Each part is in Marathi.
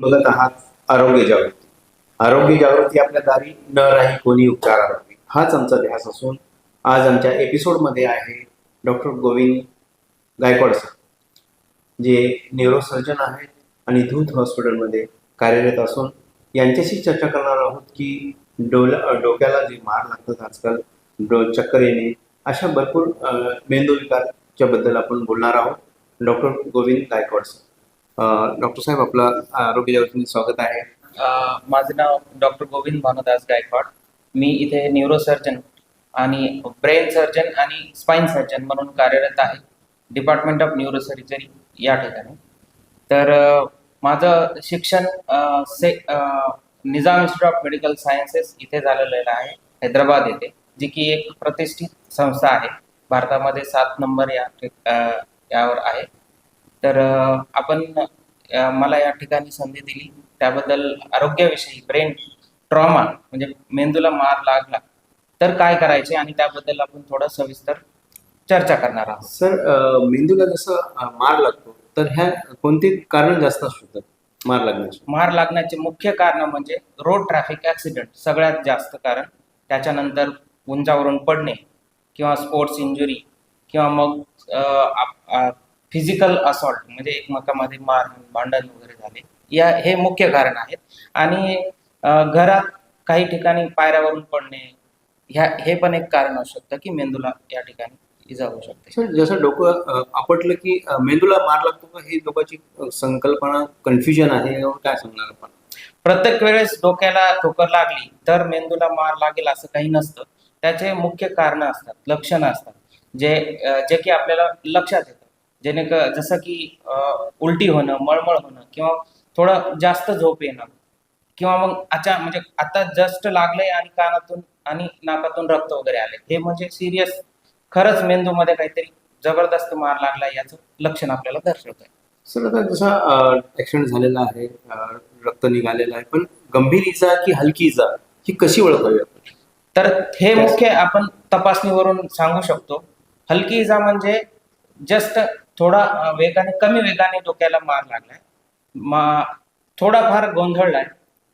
बघत आहात आरोग्य जागृती. आरोग्य जागृती आपल्या दारी न राही कोणी उपचारावी हाच आमचा ध्यास असून आज आमच्या एपिसोडमध्ये आहे डॉक्टर गोविंद गायकवाड सर जे न्यूरोसर्जन आहेत आणि धूत हॉस्पिटलमध्ये कार्यरत असून यांच्याशी चर्चा करणार आहोत की डोला डोक्याला जे मार लागतात आजकाल डो चक्कर येणे अशा भरपूर मेंदू विकारच्या बद्दल आपण बोलणार आहोत. Doctor Govind Gaikwad sir. Doctor साहेब आपलं आरोग्य जागृतीमध्ये स्वागत आहे. माझं नाव डॉक्टर गोविंद भानुदास गायकवाड. मी इथे न्यूरोसर्जन आणि ब्रेन सर्जन आणि स्पाईन सर्जन म्हणून कार्यरत आहे. डिपार्टमेंट ऑफ न्यूरो सर्जरी या ठिकाणी. तर माझं शिक्षण से Nizam institute of medical sciences इथे झालेलं आहे हैदराबाद येथे जी की एक प्रतिष्ठित संस्था आहे. भारतामध्ये सात नंबर या यावर आहे. तर आपण मला या ठिकाणी संधी दिली. त्याबद्दल आरोग्याविषयी ब्रेन ट्रॉमा म्हणजे मेंदूला मार लागला तर काय करायचे आणि त्याबद्दल आपण थोडं सविस्तर चर्चा करणार आहोत. सर मेंदूला जसं मार लागतो तर ह्या कोणती कारण जास्त असू शकतात मार लागण्याची? मार लागण्याचे मुख्य कारण म्हणजे रोड ट्रॅफिक ॲक्सिडेंट सगळ्यात जास्त कारण. त्याच्यानंतर उंचावरून पडणे किंवा स्पोर्ट्स इंजुरी किंवा मग फिजिकल असॉल्ट म्हणजे एकमेकांमध्ये मार भांडण वगैरे झाले. या हे मुख्य कारण आहेत. आणि घरात काही ठिकाणी पायऱ्यावरून पडणे ह्या हे पण एक कारण असू शकतं की मेंदूला या ठिकाणी इजा होऊ शकते. जसं डोकं आपटलं की मेंदूला मार लागतो का? ही लोकांची संकल्पना कन्फ्युजन आहे काय सांगणार आपण? प्रत्येक वेळेस डोक्याला ठोकर लागली तर मेंदूला मार लागेल असं काही नसतं. त्याचे मुख्य कारण असतात लक्षणं असतात. जे जे की आपल्याला लक्षात येतं. जेणे जसं की उलटी होणं मळमळ होणं किंवा थोडं जास्त झोप येणं किंवा मग अच्छा म्हणजे आता जस्ट लागलंय आणि कानातून आणि नाकातून रक्त वगैरे आले हे म्हणजे सिरियस खरंच मेंदूमध्ये काहीतरी जबरदस्त मार लागलाय याचं लक्षण आपल्याला दर्शवत आहे सर आता जसा ऍक्सिडेंट झालेला आहे रक्त निघालेलं आहे पण गंभीर इजा की हलकी इजा ही कशी ओळखावी आपण? तर हे मुख्य आपण तपासणीवरून सांगू शकतो. हलकी इजा म्हणजे जस्ट थोडा वेगाने कमी वेगाने डोक्याला मार लागलाय. मा थोडाफार गोंधळलाय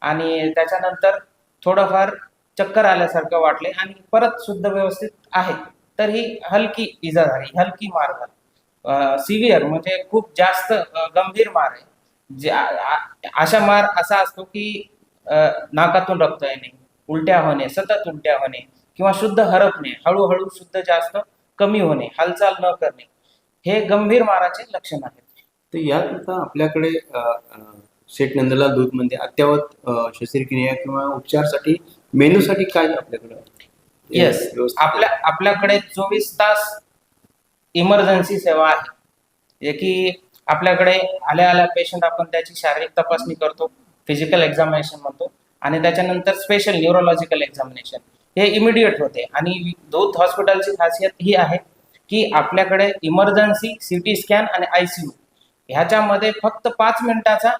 आणि त्याच्यानंतर थोडंफार चक्कर आल्यासारखं वाटले आणि परत शुद्ध व्यवस्थित आहे. तर ही हलकी इजा झाली हलकी मार झाली. सिव्हिअर म्हणजे खूप जास्त गंभीर मार आहे. अशा मार असा असतो की नाकातून रक्त येणे उलट्या होणे सतत उलट्या होणे किंवा शुद्ध हरपणे हळूहळू शुद्ध जास्त कमी होणे हालचाल न करणे हे गंभीर माराचे लक्षण आहेत. तर याकरता आपल्याकडे शेठ नंदलाल दूधमध्ये अत्यावत अं, शस्त्रक्रिया किंवा उपचारसाठी मेनूसाठी काय आपल्याकडे? येस आपल्या आपल्याकडे चोवीस तास इमर्जन्सी सेवा आहे. जे की आपल्याकडे आल्या आल्या पेशंट आपण त्याची शारीरिक तपासणी करतो फिजिकल एक्झामिनेशन म्हणतो आणि त्याच्यानंतर स्पेशल न्यूरोलॉजिकल एक्झामिनेशन हे इमिडिएट होते. आणि दूध हॉस्पिटलची खासियत ही आहे की आपल्याकडे इमर्जन्सी सी टी स्कॅन आणि आय सी यू ह्याच्यामध्ये फक्त पाच मिनिटाचा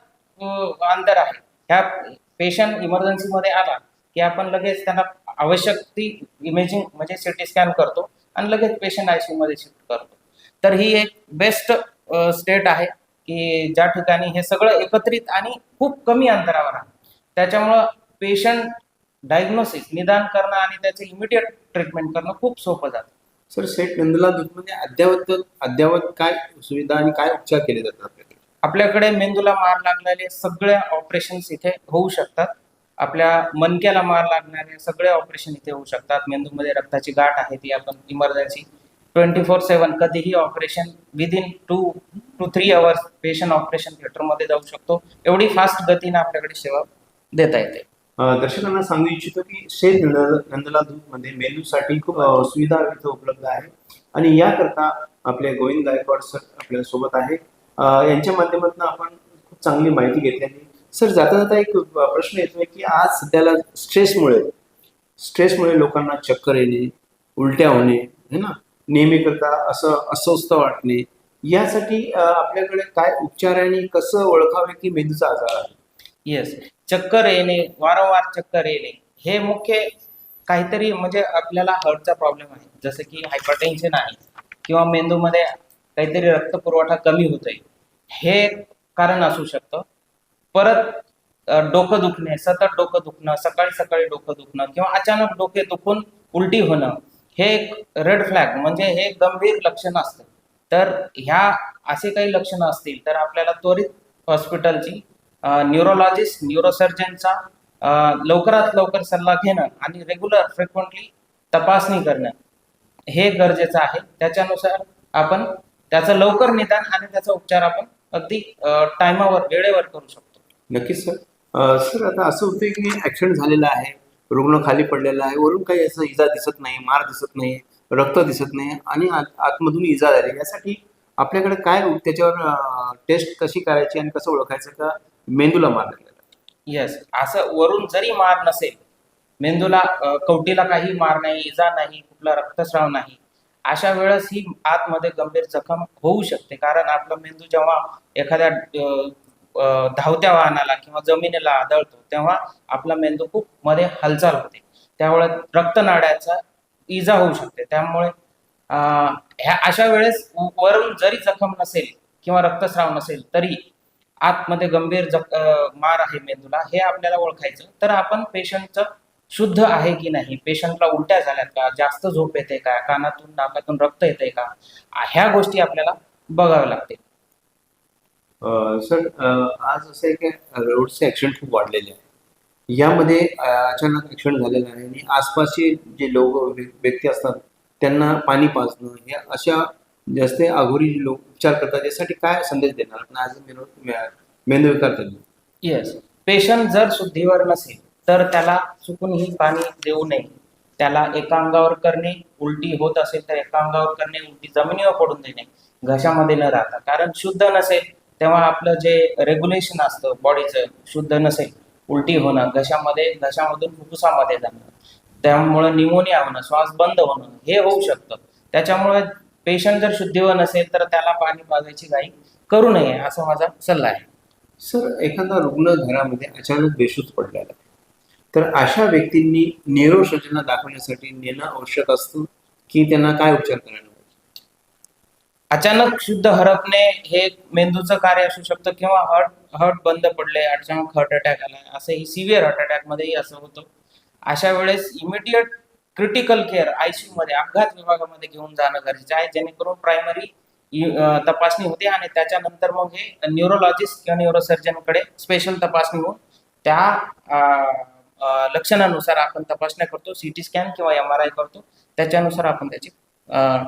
अंतर आहे. ह्या पेशंट इमर्जन्सीमध्ये आला की आपण लगेच त्यांना आवश्यक ती इमेजिंग म्हणजे सी टी स्कॅन करतो आणि लगेच पेशंट आय सी मध्ये शिफ्ट करतो. तर ही एक बेस्ट स्टेट आहे की ज्या ठिकाणी हे सगळं एकत्रित आणि खूप कमी अंतरावर आहे. त्याच्यामुळं पेशंट डायग्नोसिस निदान करणं आणि त्याचे इमिडिएट ट्रीटमेंट करणं खूप सोपं जातं. सर शेठ नंदलाल दूधमध्ये अद्यावत अद्यावत काय सुविधा आणि काय उपचार केले जातात आपल्याकडे? आपल्याकडे मेंदूला मार लागलेले सगळे ऑपरेशन्स इथे होऊ शकतात. आपल्या मनक्याला मार लागणारे सगळे ऑपरेशन इथे होऊ शकतात. मेंदूमध्ये रक्ताची गाठ आहे ती आपण इमर्जन्सी ट्वेंटी फोर सेवन कधीही operation within two two three hours patient operation थिएटरमध्ये जाऊ शकतो. एवढी फास्ट गतीने आपल्याकडे सेवा देता येते. दर्शकांना सांगू इच्छितो की शेत नंदला नंदलाल दूधमध्ये मेनूसाठी खूप सुविधा इथं उपलब्ध आहे. आणि याकरता आपले गोविंद गायकवाड सर आपल्यासोबत आहे. यांच्या माध्यमातून आपण खूप चांगली माहिती घेतल्याने सर जाता जाता एक प्रश्न येतोय की आज सध्याला स्ट्रेसमुळे स्ट्रेसमुळे लोकांना चक्कर येणे उलट्या होणे है ना? नेहमी करता असं अस्वस्थ वाटणे यासाठी आपल्याकडे काय उपचार आहे आणि कसं ओळखावे की मेंदूचा आजार आहे? येस चक्कर येणे वारंवार चक्कर येणे हे मुख्य काहीतरी म्हणजे आपल्याला हार्टचा प्रॉब्लेम आहे. जसं की हायपरटेन्शन आहे किंवा मेंदूमध्ये काहीतरी रक्तपुरवठा कमी होतोय. हे कारण असू शकतं. परत डोकं दुखणे सतत डोकं दुखणं सकाळी सकाळी डोकं दुखणं किंवा अचानक डोके दुखून उलटी होणं हे एक रेड फ्लॅग म्हणजे हे गंभीर लक्षण असतं. तर ह्या असे काही लक्षणं असतील तर आपल्याला त्वरित हॉस्पिटलची न्यूरोलॉजिस्ट न्यूरोसर्जनचा लवकरात लवकर सल्ला घेणं आणि रेग्युलर फ्रिक्वेंटली तपासणी करणं हे गरजेचं आहे. त्याच्यानुसार आपण त्याचं लवकर निदान आणि त्याचा उपचार आपण अगदी टायमावर वेळेवर करू शकतो. नक्कीच सर. सर आता असं होतं की ऍक्सिडेंट झालेला आहे रुग्ण खाली पडलेला आहे वरून काही असं इजा दिसत नाही मार दिसत नाही रक्त दिसत नाही आणि आत- आतमधून इजा झाली. यासाठी आपल्याकडे काय त्याच्यावर टेस्ट कशी करायची आणि कसं ओळखायचं? का मेंदूला मार लागलेला येस असं वरून जरी मार नसेल मेंदूला कवटीला काही मार नाही इजा नाही कुठला रक्तस्राव नाही अशा वेळेस ही आतमध्ये गंभीर जखम होऊ शकते. कारण आपला मेंदू जेव्हा एखाद्या धावत्या वाहनाला किंवा जमिनीला आदळतो तेव्हा आपला मेंदू खूप मध्ये हालचाल होते. त्यामुळे रक्तनाड्याचा इजा होऊ शकते. त्यामुळे ह्या अशा वेळेस वरून जरी जखम नसेल किंवा रक्तस्राव नसेल तरी आतमध्ये गंभीर जख मार आहे मेंदूला हे आपल्याला ओळखायचं. तर आपण पेशंटचं शुद्ध आहे की नाही? पेशंटला उलट्या झाल्यात का? जास्त झोप येते का? कानातून नाकातून रक्त येते का? ह्या गोष्टी आपल्याला बघाव्या लागतील. सर आज असं आहे की रोडचे ऍक्सिडेंट खूप वाढलेले आहे. यामध्ये अचानक ऍक्सिडेंट झालेला आहे आणि आसपासचे जे लोक व्यक्ती असतात त्यांना पाणी पाजणं या अशा जास्त अघोरी लोक उपचार करतात यासाठी काय संदेश देणार? आपण आज मेंदू मेंदू येस पेशंट जर शुद्धीवर नसेल तर त्याला चुकूनही पाणी देऊ नये. त्याला एका अंगावर करणे उलटी होत असेल तर एका अंगावर करणे उलटी जमिनीवर पडून देणे घशामध्ये न राहता. कारण शुद्ध नसेल तेव्हा आपलं जे रेग्युलेशन असतं बॉडीचं शुद्ध नसेल उलटी होणं घशामध्ये घशामधून फुफ्फुसामध्ये जाणं त्यामुळे निमोनिया होणं श्वास बंद होणं हे होऊ शकतं. त्याच्यामुळे पेशंट जर शुद्धीवर नसेल तर त्याला पाणी पाजायची घाई करू नये असा माझा सल्ला आहे. सर एखादा रुग्ण घरामध्ये अचानक बेशुद्ध पडलेला आहे. तर अशा व्यक्तींनी न्यूरोसर्जनला दाखवण्यासाठी नेणं आवश्यक असतं की त्यांना काय उपचार करायला अचानक शुद्ध हरपणे हे मेंदूचं कार्य असू शकतं किंवा हार्ट हार्ट बंद पडले अचानक हार्ट अटॅक आला असंही सिव्हिअर हार्ट अटॅक मध्येही असं होतं. अशा वेळेस इमिडिएट क्रिटिकल केअर आयसीयू मध्ये अपघात विभागामध्ये घेऊन जाणं गरजेचं आहे. जेणेकरून प्रायमरी तपासणी होते आणि त्याच्यानंतर मग हे न्यूरोलॉजिस्ट किंवा न्यूरोसर्जनकडे स्पेशल तपासणी होऊन त्या लक्षणानुसार आपण तपासण्या करतो सीटी स्कॅन किंवा एम आर आय करतो. त्याच्यानुसार आपण त्याची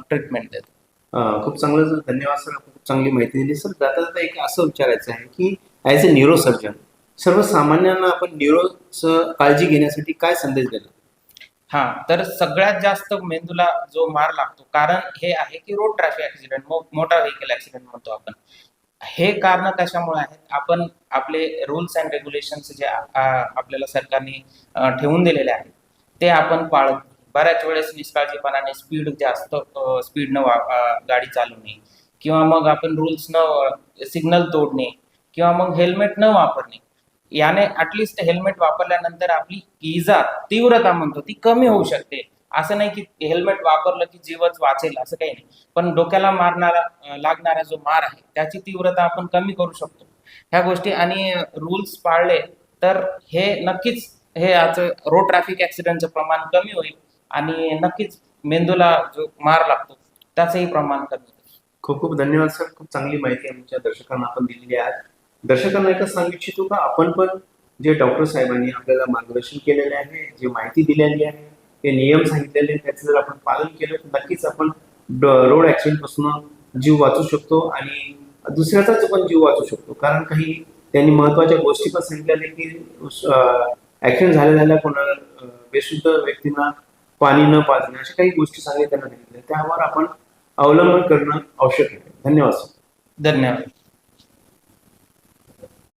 ट्रीटमेंट देतो. खूप चांगलं सर. धन्यवाद सर. खूप चांगली माहिती दिली सर. जाता जाता एक असं विचारायचं आहे की ॲज अ न्यूरोसर्जन सर्वसामान्यांना आपण न्यूरोचं काळजी घेण्यासाठी काय संदेश देणार? हा तर सगळ्यात जास्त मेंदूला जो मार लागतो कारण हे आहे की रोड ट्रॅफिक ऍक्सिडेंट मोठा व्हेकल ऍक्सिडेंट म्हणतो आपण. हे कारण कशामुळे आहेत आपण आपले रूल्स अँड रेग्युलेशन जे आपल्याला सरकारने ठेवून दिलेले आहेत ते आपण पाळत बऱ्याच वेळेस निष्काळजीपणाने स्पीड जास्त स्पीडनं गाडी चालवणे किंवा मग आपण रूल्स न सिग्नल तोडणे किंवा मग हेल्मेट न वापरणे याने ऍटलिस्ट हेल्मेट वापरल्यानंतर आपली इजा तीव्रता म्हणतो ती कमी होऊ शकते. असं नाही की हेल्मेट वापरलं की जीवच वाचेल असं काही नाही. पण डोक्याला मारणारा लागणारा जो मार आहे त्याची तीव्रता आपण कमी करू शकतो. ह्या गोष्टी आणि रूल्स पाळले तर हे नक्कीच हे आज रोड ट्रॅफिक ऍक्सिडेंटचं प्रमाण कमी होईल आणि नक्कीच मेंदूला जो मार लागतो त्याचंही प्रमाण कमी होईल. खूप खूप धन्यवाद सर. खूप चांगली माहिती आमच्या दर्शकांना आपण दिलेली आहे. दर्शकांना एकच सांगू इच्छितो का आपण पण जे डॉक्टर साहेबांनी आपल्याला मार्गदर्शन केलेले आहे जे माहिती दिलेली आहे ते नियम सांगितलेले आहेत, त्याचं जर आपण पालन केलं तर नक्कीच आपण रोड ऍक्सिडेंटपासून जीव वाचू शकतो आणि दुसऱ्याचाच पण जीव वाचू शकतो. कारण काही त्यांनी महत्त्वाच्या गोष्टी पण सांगितलेल्या की ऍक्सिडेंट झाल्या झाल्या कोणाला बेशुद्ध व्यक्तींना पाणी न पाजणे अशा काही गोष्टी सांगितल्या त्यांना. सांगितल्या त्यावर आपण अवलंबन करणं आवश्यक आहे. धन्यवाद धन्यवाद.